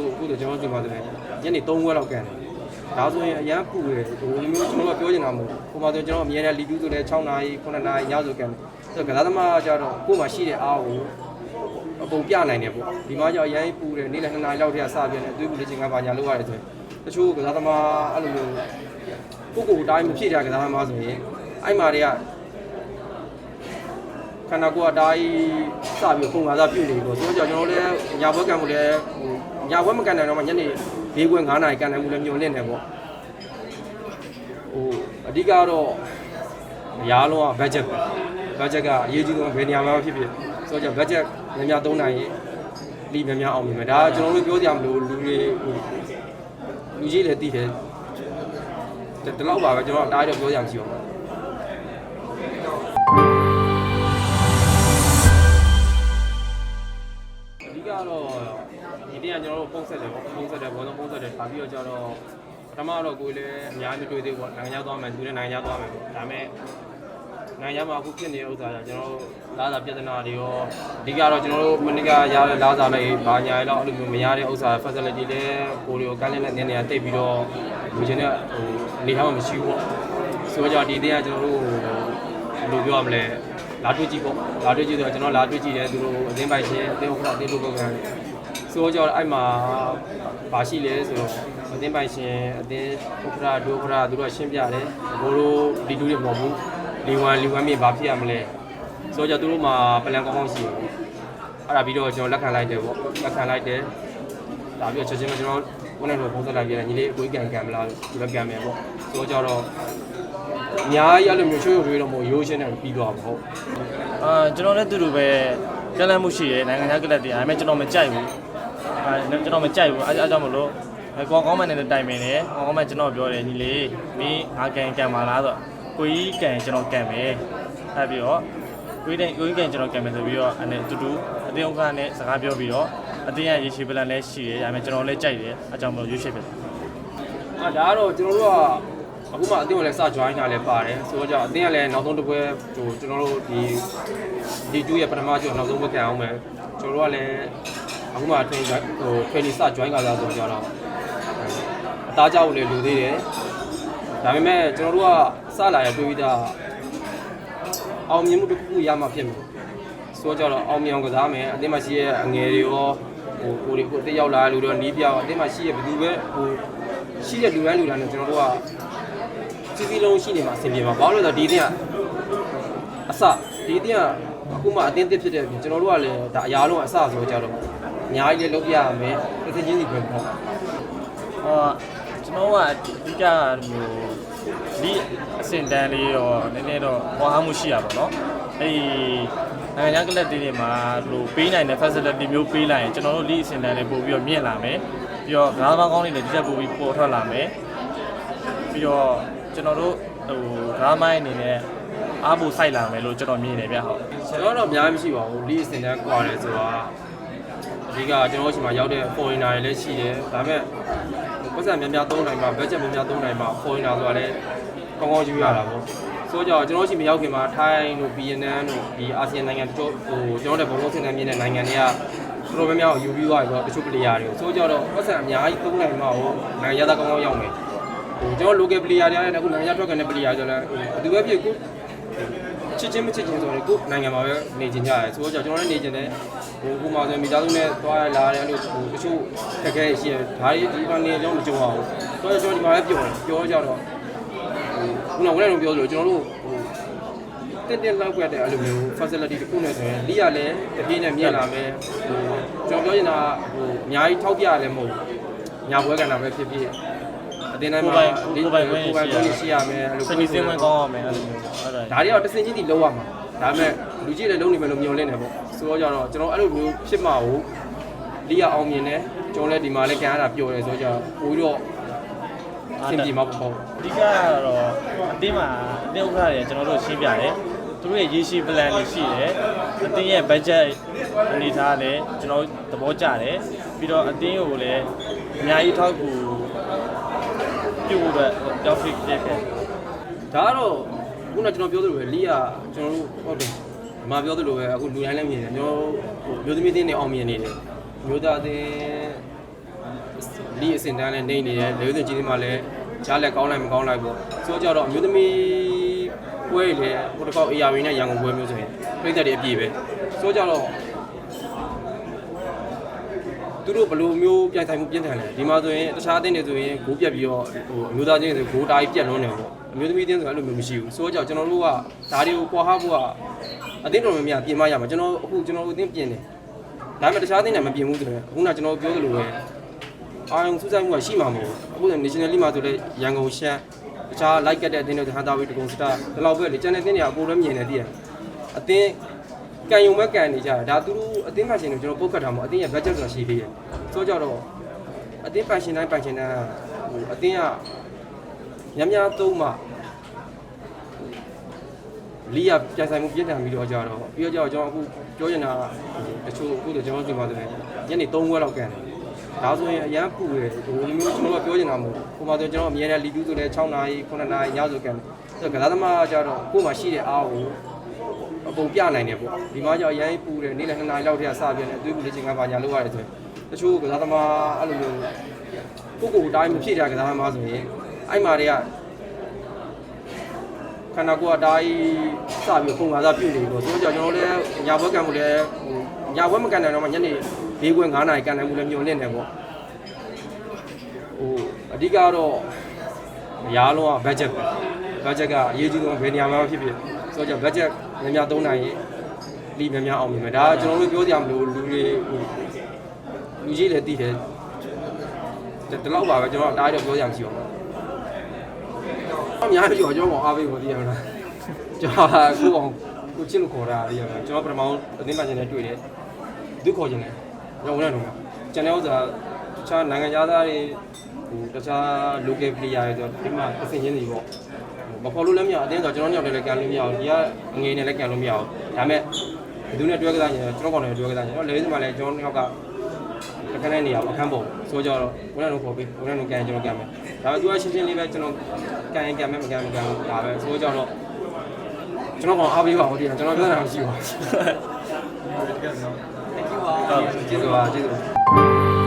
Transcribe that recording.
ချို့အခုဆိုကျွန်တော်ဒီမှာဆိုရင်ညနေ3ခွဲလောက်ကန်တယ်ဒါဆိုရင်အရန်ပူတယ်ဟိုမျိုးကျွန်တော်ကပြောချင်တာမဟုတ်ဘူးဟိုမှာဆိုကျွန်တော်အမြဲတမ်းလီတူးဆိုလည်း6နာရီ9နာရီညဆိုကန်တယ်ဆိုတော့ကစားသမားကကြတော့ကို့မှာရှိတဲ့အားကိုအပုံပြနိုင်တယ်ပေါ့ဒီမှာကျတော့အရန်ပူတယ်နေ့လယ်2နာရီလောက်တည်းကစပြနေတယ်သွေးပူလေးချင်းကပါညာလောက်ရတယ်ဆိုရင်တချို့ကစားသမားအဲ့လိုမျိုးကိုကိုတိုင်းမဖြစ်ကြကစားသမားဆိုရင်အဲ့မှာတွေက ခန္ဓာကိုယ်ကဒါကြီးစပြီးပုံကားစားပြုတ်နေပြီပေါ့ဆိုတော့ကျွန်တော်လည်းညာဘွက်ကန်မှုလည်းဟိုညာဘွက်မကန်နိုင်တော့မှညနေ၄ခွဲ9နာရီကန်နိုင်မှုလည်းမျောလင့်နေပေါ့ဟိုအဓိကတော့အများလုံးက budget ပဲ budget ကအရေးကြီးဆုံးဘယ်နေရာမှာဖြစ်ဖြစ်ဆိုတော့ budget များများသုံးနိုင်ရင်လီများများအောင်မြင်မယ်ဒါကကျွန်တော်တို့ပြောကြမလို့လူတွေဟိုလူကြီးလည်းသိတယ်ဒီလောက်ပါပဲကျွန်တော်အားရပြောကြမှရှိပါဘူး ကတော့ဒီနေ့ကကျွန်တော်တို့ပုံဆက်တယ်ပေါ့ပုံဆက်တယ်ဘောလုံးပုံဆက်တယ်ဒါပြီးတော့ကျတော့ပထမတော့ကိုယ်လည်းအများကြီးမတွေ့သေးဘူးပေါ့နိုင်ငံခြားသွားမယ်သူလည်းနိုင်ငံခြားသွားမယ်ပေါ့ဒါပေမဲ့နိုင်ငံခြားမှာအခုဖြစ်နေတဲ့ဥစ္စာကကျွန်တော်တို့လာစာပြဿနာတွေရောအဓိကတော့ကျွန်တော်တို့မနစ်ကရတဲ့လာစာလေးဘာညာလေးတော့အဲ့လိုမျိုးမရတဲ့ဥစ္စာ facility လည်းကိုယ်တွေကိုကမ်းလှမ်းတဲ့နေနေရာတိတ်ပြီးတော့လူချင်းတဲ့ဟိုအနေထားမှမရှိဘူးပေါ့ဆိုတော့ဒီနေ့ကကျွန်တော်တို့ဘယ်လိုပြောရမလဲ လာတွေ့ကြည့်ပေါ့လာတွေ့ကြည့်ဆိုတော့ကျွန်တော်လာတွေ့ကြည့်တယ်သူတို့အသိပိုင်ရှင်အသိဥက္ကဋ္ဌအသိလူပုဂ္ဂိုလ်ဆိုတော့အဲ့မှာဘာရှိလဲဆိုတော့အသိပိုင်ရှင်အသိဥက္ကဋ္ဌဒုဥက္ကဋ္ဌသူတို့ရှင်းပြတယ်ဘိုးတို့ဒီလူတွေမဟုတ်ဘူးလီဝမ်လီဝမ်မြေဘာဖြစ်ရမလဲဆိုတော့သူတို့မှာပလန်ကောင်းကောင်းရှိတယ်အဲ့ဒါပြီးတော့ကျွန်တော်လက်ခံလိုက်တယ်ပေါ့လက်ခံလိုက်တယ်ဒါပြီးတော့ချက်ချင်းကျွန်တော်ဝန်ထမ်းတို့ပုံစံလိုက်ပြန်ညီလေးအကိုကြီးကန်ကန်မလားဒီလိုကန်မယ်ပေါ့ဆိုတော့ အများကြီးအဲ့လိုမျိုးချိုးချိုးတွေးတော့မဟုတ်ရိုးရှင်းတယ်ပြီးသွားမှာဟုတ်အာကျွန်တော်လည်းတူတူပဲကလန့်မှုရှိရယ်နိုင်ငံခြားကလပ်တွေအဲဒါပေမဲ့ကျွန်တော်မကြိုက်ဘူးအာကျွန်တော်မကြိုက်ဘူးအဲအဲကြောင့်မလို့ကောင်းကောင်းမှန်တဲ့တိုင်ပင်တယ်ကောင်းကောင်းမှန်ကျွန်တော်ပြောတယ်ညီလေးမင်းငါကန်ကန်ပါလားဆိုတော့ကိုကြီးကန်ကျွန်တော်ကန်မယ်အဲပြီးတော့ကိုကြီးတဲ့ကိုကြီးကန်ကျွန်တော်ကန်မယ်ဆိုပြီးတော့အဲနဲ့တူတူအတင်းဥက္ကဋ္ဌနဲ့စကားပြောပြီးတော့အတင်းရရေရှည်ပလန်လည်းရှိတယ်ဒါပေမဲ့ကျွန်တော်လည်းကြိုက်တယ်အဲကြောင့်မလို့ရွေးချယ်ဖြစ်တယ်အာဒါကတော့ကျွန်တော်တို့က အခုမှအတင်းကိုလည်းစ join တာလည်းပါတယ်ဆိုတော့ကြောင့်အတင်းကလည်းနောက်ဆုံးတစ်ပွဲဟိုကျွန်တော်တို့ဒီဒီ2ရဲ့ပထမကျော်နောက်ဆုံးပွဲခံအောင်မယ်ကျွန်တော်တို့ကလည်းအခုမှ train ဟို training စ join ကစားဆိုကြတော့အသားကြောက်လည်းလူသေးတယ်ဒါပေမဲ့ကျွန်တော်တို့ကစလာရတွေ့ပြီးသားအောင်မြင်မှုတစ်ခုရမှဖြစ်မယ်ဆိုတော့ကြတော့အောင်မြင်အောင်ကစားမယ်အတင်းမှာရှိရဲ့အငယ်တွေရောဟိုကိုတွေကိုတက်ရောက်လာလူတွေနီးပြအတင်းမှာရှိရဲ့ဘယ်သူပဲဟိုရှိတဲ့လူတိုင်းလူတိုင်းနဲ့ကျွန်တော်တို့က စီစီလုံးရှိနေမှာအဆင်ပြေမှာဘာလို့လဲဆိုတော့ဒီအတင်းကအစဒီအတင်းကအခုမှအတင်းတစ်ဖြစ်တဲ့အပြင်ကျွန်တော်တို့ကလည်းဒါအရာလုံးအစဆိုကြတော့အများကြီးလည်းလုပ်ပြရမယ်တစ်စချင်းစီပဲပေါ့အာကျွန်တော်ကအဓိကမျိုးဒီအစင်တန်းလေးတော့နည်းနည်းတော့ဟောအားမှုရှိရပါတော့အဲ့ဒီနိုင်ငံခြားကလပ်တွေမှာလို့ပေးနိုင်တဲ့ facility မျိုးပေးလိုက်ရင်ကျွန်တော်တို့ဒီအစင်တန်းလေးပို့ပြီးတော့မြင့်လာမယ်ပြီးတော့ငါးပါးကောင်းလေးတွေဒီချက်ပို့ပြီးပေါ်ထွက်လာမယ်ပြီးတော့ ကျွန်တော်တို့ဟိုဂါးမိုင်းအနေနဲ့အားပိုစိုက်လာမယ်လို့ကျွန်တော်မြင်တယ်ဗျဟုတ်ကျွန်တော်တော့အများကြီးမရှိပါဘူးလီအစင်တန်းကွာတယ်ဆိုတာအဓိကကျွန်တော်တို့ရှိမှရောက်တဲ့ foreigner တွေလည်းရှိတယ်ဒါပေမဲ့ပတ်စံများများသုံးနိုင်မှာ budget များများသုံးနိုင်မှာ foreigner ဆိုတာလည်းကောင်းကောင်းယူရတာပေါ့ဆိုတော့ကျွန်တော်ရှိမရောက်ခင်မှာထိုင်းတို့ဗီယက်နမ်တို့ဒီအာဆီယံနိုင်ငံတို့ဟိုကျွန်တော်တို့ဘုံလုံးစင်တန်းမြင့်တဲ့နိုင်ငံတွေကတော်တော်များများယူပြီးသွားပြီဆိုတော့တချို့ player တွေကိုဆိုတော့တော့ပတ်စံအများကြီးသုံးနိုင်မှာဟိုနိုင်ငံရသားကောင်းကောင်းရောက်မယ် ဟိုကျွန်တော် local player တွေလည်းအခုနိုင်ငံရထွက်ကန်တဲ့ player ဆိုလည်းဘယ်သူပဲဖြစ်ကိုချစ်ချင်းမချစ်ချင်းဆိုတော့ကိုနိုင်ငံမှာပဲနေကြကြရဲဆိုတော့ကျွန်တော်လည်းနေကြတယ်ဟိုဥပမာဆိုမိသားစုနဲ့တွားရလာတယ်အဲ့လိုဟိုတချို့ခက်ခဲရှိတယ်ဒါတွေဒီကနေတော့မကြုံအောင်ဆိုတော့ကျွန်တော်ဒီမှာလည်းပြောတယ်ပြောကြတော့ခုနကလည်းပြောသလိုကျွန်တော်တို့ဟိုတင်းတင်းလောက်ွက်တဲ့အဲ့လိုမျိုး facility တစ်ခုနဲ့ဆိုရင်လိရလည်းတပြေးနဲ့မြင်လာမယ်ဟိုကျွန်တော်ပြောချင်တာဟိုအများကြီးထောက်ပြရလည်းမဟုတ်ညာပွဲကန်တာပဲဖြစ်ဖြစ် အတင်းတိုင်းမှာကိုယ်ပိုင်ခွင့်ရှိရမယ်အဲ့လိုစနီစင်းဝင်ကောင်းအောင်မယ်အဲ့လိုမျိုးအဲ့ဒါဒါတွေတော့တစင်ချင်းတီလောက်ရမှာဒါပေမဲ့လူကြီးလည်းလုံးနေမယ်လို့မျှော်လင့်တယ်ပေါ့ဆိုတော့ကြတော့ကျွန်တော်အဲ့လိုမျိုးဖြစ်မှာကိုလိရအောင်မြင်တယ်ကျွန်တော်လည်းဒီမှာလည်းကန်ရတာပျော်တယ်ဆိုတော့ပိုပြီးတော့အဆင်ပြေမှာပေါ့အဓိကကတော့အတင်းမှာအတင်းဥက္ကဋ္ဌတွေကျွန်တော်တို့ရှင်းပြတယ်သူတို့ရဲ့ရေရှည် plan တွေရှိတယ်အတင်းရဲ့ budget အနေထားလည်းကျွန်တော်သဘောကျတယ်ပြီးတော့အတင်းကိုလည်းအများကြီးထောက်ကူ ပြုဖို့အတွက်ကြောက်ဖြစ်ဖြစ်ခဲ့ဒါကတော့ခုနကကျွန်တော်ပြောသလိုပဲလီးကကျွန်တော်တို့ဟုတ်တယ်ဒီမှာပြောသလိုပဲအခုလူတိုင်းလည်းမြင်တယ်ကျွန်တော်တို့မျိုးသမီးအသင်းတွေအောင်မြင်နေတယ်မျိုးသားအသင်းလီအစင်တန်းလည်းနေနေတယ်လေဦးစင်ကြီးဒီမှာလည်းကြားလက်ကောင်းလိုက်မကောင်းလိုက်ပေါ့ဆိုတော့ကြတော့အမျိုးသမီးပွဲလေဟိုတစ်ခေါက် ARV နဲ့ရန်ကုန်ပွဲမျိုးဆိုရင်ပြည်သက်တွေအပြည့်ပဲဆိုတော့ကြတော့ သူတို့ဘယ်လိုမျိုးပြိုင်ဆိုင်မှုပြင်းထန်လဲဒီမှာဆိုရင်တခြားအသင်းတွေဆိုရင်ဂိုးပြက်ပြီးတော့ဟိုအမျိုးသားချင်းတွေဆိုဂိုးတားကြီးပြက်လွန်းနေပေါ့အမျိုးသမီးအသင်းဆိုအဲ့လိုမျိုးမရှိဘူးဆိုတော့ကြောင့်ကျွန်တော်တို့ကဒါတွေကိုကွာဟဖို့ကအသင်းတော်များများပြင်မရမှာကျွန်တော်အခုကျွန်တော်တို့အသင်းပြင်တယ်ဒါပေမဲ့တခြားအသင်းတွေမပြင်ဘူးဆိုရင်အခုနကကျွန်တော်ပြောသလိုပဲအာရုံစူးစိုက်မှုကရှိမှာမဟုတ်ဘူးအခု national league မှာဆိုလည်းရန်ကုန်ရှမ်းတခြား like ကတဲ့အသင်းတွေဟန်တာဝီတကုံစတာဒီလောက်ပဲလေကျန်တဲ့အသင်းတွေကအကုန်လုံးမြင်နေတည်ရအသင်း ကန်ယုံမဲ့ကန်နေကြတာဒါသူတို့အသင်းဖန်ရှင်တွေကျွန်တော်ပုတ်ခတ်တာမဟုတ်အသင်းရဲ့ budget ဆိုတာရှိသေးတယ်ဆိုတော့ကြတော့အသင်းဖန်ရှင်တိုင်းဖန်ရှင်တိုင်းဟိုအသင်းကများများသုံးမှလီယာပြန်ဆိုင်မှုပြည့်ထန်ပြီးတော့ကြတော့ပြီးတော့ကြတော့ကျွန်တော်အခုပြောနေတာတချို့အခုတော့ကျွန်တော်ဒီမှာဆိုရင်ညနေ3ခွဲလောက်ကန်တယ်ဒါဆိုရင်အရန်ပူတယ်ဟိုလိုမျိုးကျွန်တော်ကပြောနေတာမဟုတ်ဘူးဟိုမှာဆိုကျွန်တော်အမြဲတမ်းလီတူးဆိုလဲ6နာရီ9နာရီညဆိုကန်တယ်ဆိုတော့ကစားသမားကြတော့ကို့မှာရှိတဲ့အားကို အပုံပြနိုင်တယ်ပေါ့ဒီမှာကျတော့အရန်ပူတယ်နေ့လယ်2နာရီလောက်တည်းကစပြနေအသွေးပူလေးချင်းကပါညာလောက်ရတယ်ဆိုရင်တချို့ကစားသမားအဲ့လိုမျိုးကိုကိုအတိုင်းမဖြစ်ကြကစားသမားဆိုရင်အဲ့မှာတွေကခန္ဓာကိုယ်အတိုင်းစပြီးပုံကားစားပြုတ်နေလို့ဆိုတော့ကျွန်တော်လည်းညာဘွက်ကန်မှုလည်းဟိုညာဘွက်မကန်နိုင်တော့မှညနေ၄ခွဲ9နာရီကန်နိုင်မှုလည်းမျောလင့်တယ်ပေါ့ဟိုအဓိကတော့အရားလုံးက budget ပဲ budget ကအရေးကြီးဆုံးဘယ်နေရာမှာဖြစ်ဖြစ် ဆိုတော့ budget များများသုံးနိုင်ရင်လီများများအောင်မြင်မယ်ဒါကကျွန်တော်တို့ပြောကြမလို့လူတွေဟိုလူကြီးလည်းတည်တယ်ဒီလောက်ပါပဲကျွန်တော်အတားတော့ပြောကြမှရှိပါဘူးအများကြီးပြောကျွန်တော်အားပေးဖို့တည်ရမလားကျွန်တော်ကိုအောင်ကိုချစ်လို့ခေါ်တာတည်ရမလားကျွန်တော်ပထမအသင်းမှချင်းနဲ့တွေ့တယ်သူခေါ်ခြင်းတယ်ကျွန်တော်ဝင်နေတော့ကျန်တဲ့ဥစ္စာတခြားနိုင်ငံသားတွေ ဟိုတခြား local player တွေဆိုဒီမှာအဆင်ချင်းစီပေါ့မခေါ်လို့လည်းမရအတင်းဆိုကျွန်တော်ညောင်လည်းကန်လို့မရဘူးဒီကအငွေနဲ့လည်းကန်လို့မရဘူးဒါပေမဲ့ဘယ်သူနဲ့တွဲကစားရင်ကျွန်တော်ကောင်နဲ့တွဲကစားရင်တော့လေဒီမှာလည်းကျွန်တော်ညောက်ကတခါနဲ့နေရအခန်းပုံဆိုကြတော့ဘုန်းတော်ခေါ်ပြီးဘုန်းတော်ကန်ကျွန်တော်ကန်မယ်ဒါပေမဲ့သူကရှင်းရှင်းလေးပဲကျွန်တော်ကန်ရင်ကန်မယ်မကန်မကန်ဘူးဒါပဲဆိုကြတော့ကျွန်တော်ကောင်အားပေးပါဦးဒီကကျွန်တော်ပြောတာမရှိပါဘူးဟုတ်ကျေးဇူးပါကျေးဇူးပါ